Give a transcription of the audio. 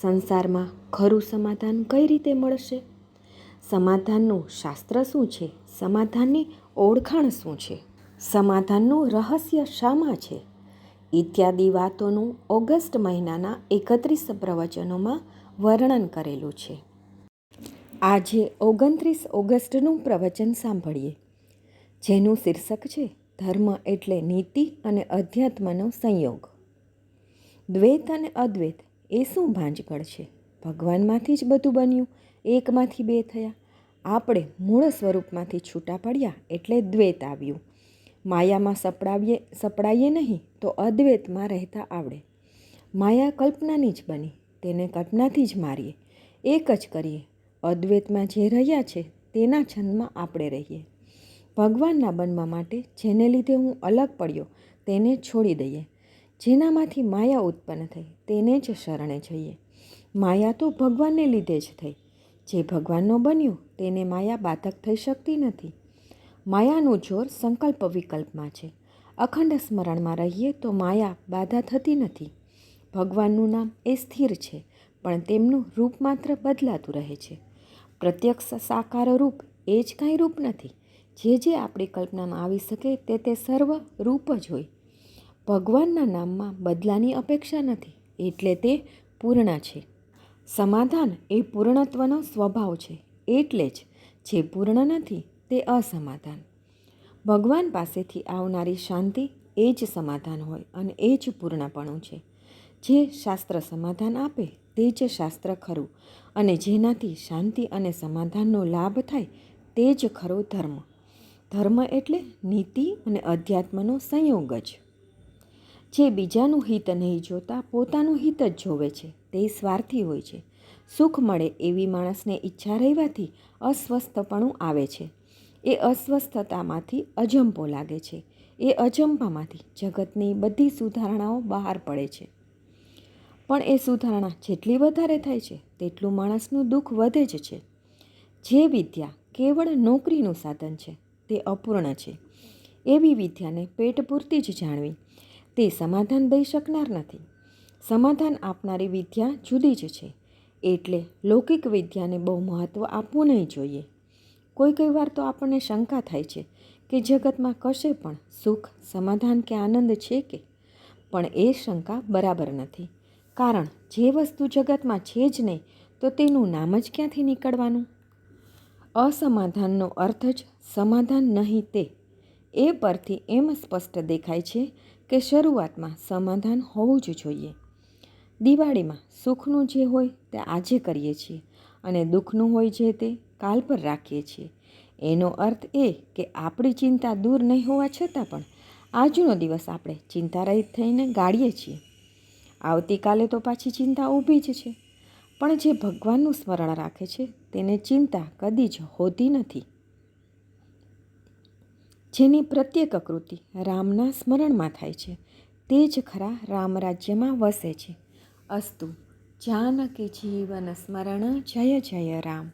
સંસારમાં ખરું સમાધાન કઈ રીતે મળશે? સમાધાનનું શાસ્ત્ર શું છે? સમાધાનની ઓળખાણ શું છે? સમાધાનનું રહસ્ય શામાં છે? ઇત્યાદિ વાતોનું ઓગસ્ટ મહિનાના એકત્રીસ પ્રવચનોમાં વર્ણન કરેલું છે. આજે ઓગણત્રીસ ઓગસ્ટનું પ્રવચન સાંભળીએ. જેનું શીર્ષક છે, ધર્મ એટલે નીતિ અને અધ્યાત્મનો સંયોગ. દ્વૈત અને અદ્વૈત એ શું ભાંજગળ છે? ભગવાનમાંથી જ બધું બન્યું, એકમાંથી બે થયા. આપણે મૂળ સ્વરૂપમાંથી છૂટા પડ્યા એટલે દ્વૈત આવ્યું. માયામાં સપડાવીએ, સપડાઈએ નહીં તો અદ્વૈતમાં રહેતા આવડે. માયા કલ્પનાની જ બની, તેને કલ્પનાથી જ મારીએ. એક જ કરીએ, અદ્વૈતમાં જે રહ્યા છે તેના છંદમાં આપણે રહીએ. ભગવાનના બનવા માટે જેને લીધે હું અલગ પડ્યો તેને છોડી દઈએ. જેનામાંથી માયા ઉત્પન્ન થઈ, તેને જ શરણે જઈએ. માયા તો ભગવાનને લીધે જ થઈ. જે ભગવાનનો બન્યો, તેને માયા બાધક થઈ શકતી નથી. માયાનું જોર સંકલ્પ વિકલ્પમાં છે. અખંડ સ્મરણમાં રહીએ તો માયા બાધા થતી નથી. ભગવાનનું નામ એ સ્થિર છે, પણ તેમનું રૂપ માત્ર બદલાતું રહે છે. પ્રત્યક્ષ સાકાર રૂપ એ જ કાંઈ રૂપ નથી. જે જે આપણી કલ્પનામાં આવી શકે તે તે સર્વ રૂપ જ હોય. ભગવાનના નામમાં બદલાની અપેક્ષા નથી, એટલે તે પૂર્ણ છે. સમાધાન એ પૂર્ણત્વનો સ્વભાવ છે, એટલે જ જે પૂર્ણ નથી તે અસમાધાન. ભગવાન પાસેથી આવનારી શાંતિ એ જ સમાધાન હોય અને એ જ પૂર્ણપણું છે. જે શાસ્ત્ર સમાધાન આપે તે જ શાસ્ત્ર ખરું અને જેનાથી શાંતિ અને સમાધાનનો લાભ થાય તે જ ખરો ધર્મ. ધર્મ એટલે નીતિ અને અધ્યાત્મનો સંયોગ જ. જે બીજાનું હિત નહીં જોતા પોતાનું હિત જ જોવે છે, તે સ્વાર્થી હોય છે. સુખ મળે એવી માણસને ઈચ્છા રહેવાથી અસ્વસ્થપણું આવે છે. એ અસ્વસ્થતામાંથી અજંપો લાગે છે. એ અજંપામાંથી જગતની બધી સુધારણાઓ બહાર પડે છે. પણ એ સુધારણા જેટલી વધારે થાય છે, તેટલું માણસનું દુઃખ વધે જ છે. જે વિદ્યા કેવળ નોકરીનું સાધન છે, તે અપૂર્ણ છે. એવી વિદ્યાને પેટ પૂરતી જ જાણવી. તે સમાધાન દઈ શકનાર નથી. સમાધાન આપનારી વિદ્યા જુદી જ છે. એટલે લૌકિક વિદ્યાને બહુ મહત્ત્વ આપવું નહીં જોઈએ. કોઈ કોઈ વાર તો આપણને શંકા થાય છે કે જગતમાં કશે પણ સુખ, સમાધાન કે આનંદ છે કે? પણ એ શંકા બરાબર નથી. કારણ જે વસ્તુ જગતમાં છે જ નહીં, તો તેનું નામ જ ક્યાંથી નીકળવાનું? અસમાધાનનો અર્થ જ સમાધાન નહીં તે. એ પરથી એમ સ્પષ્ટ દેખાય છે કે શરૂઆતમાં સમાધાન હોવું જ જોઈએ. દિવાળીમાં સુખનું જે હોય તે આજે કરીએ છીએ અને દુઃખનું હોય જે તે કાલ પર રાખીએ છીએ. એનો અર્થ એ કે આપણી ચિંતા દૂર નહીં હોવા છતાં પણ આજનો દિવસ આપણે ચિંતારહિત થઈને ગાળીએ છીએ. આવતીકાલે તો પાછી ચિંતા ઊભી જ છે. પણ જે ભગવાનનું સ્મરણ રાખે છે, તેને ચિંતા કદી જ હોતી નથી. જેની પ્રત્યેક કૃતિ રામના સ્મરણમાં થાય છે, તે જ ખરા રામ રાજ્યમાં વસે છે. અસ્તુ, જાનકી જીવન સ્મરણ, જય જય રામ.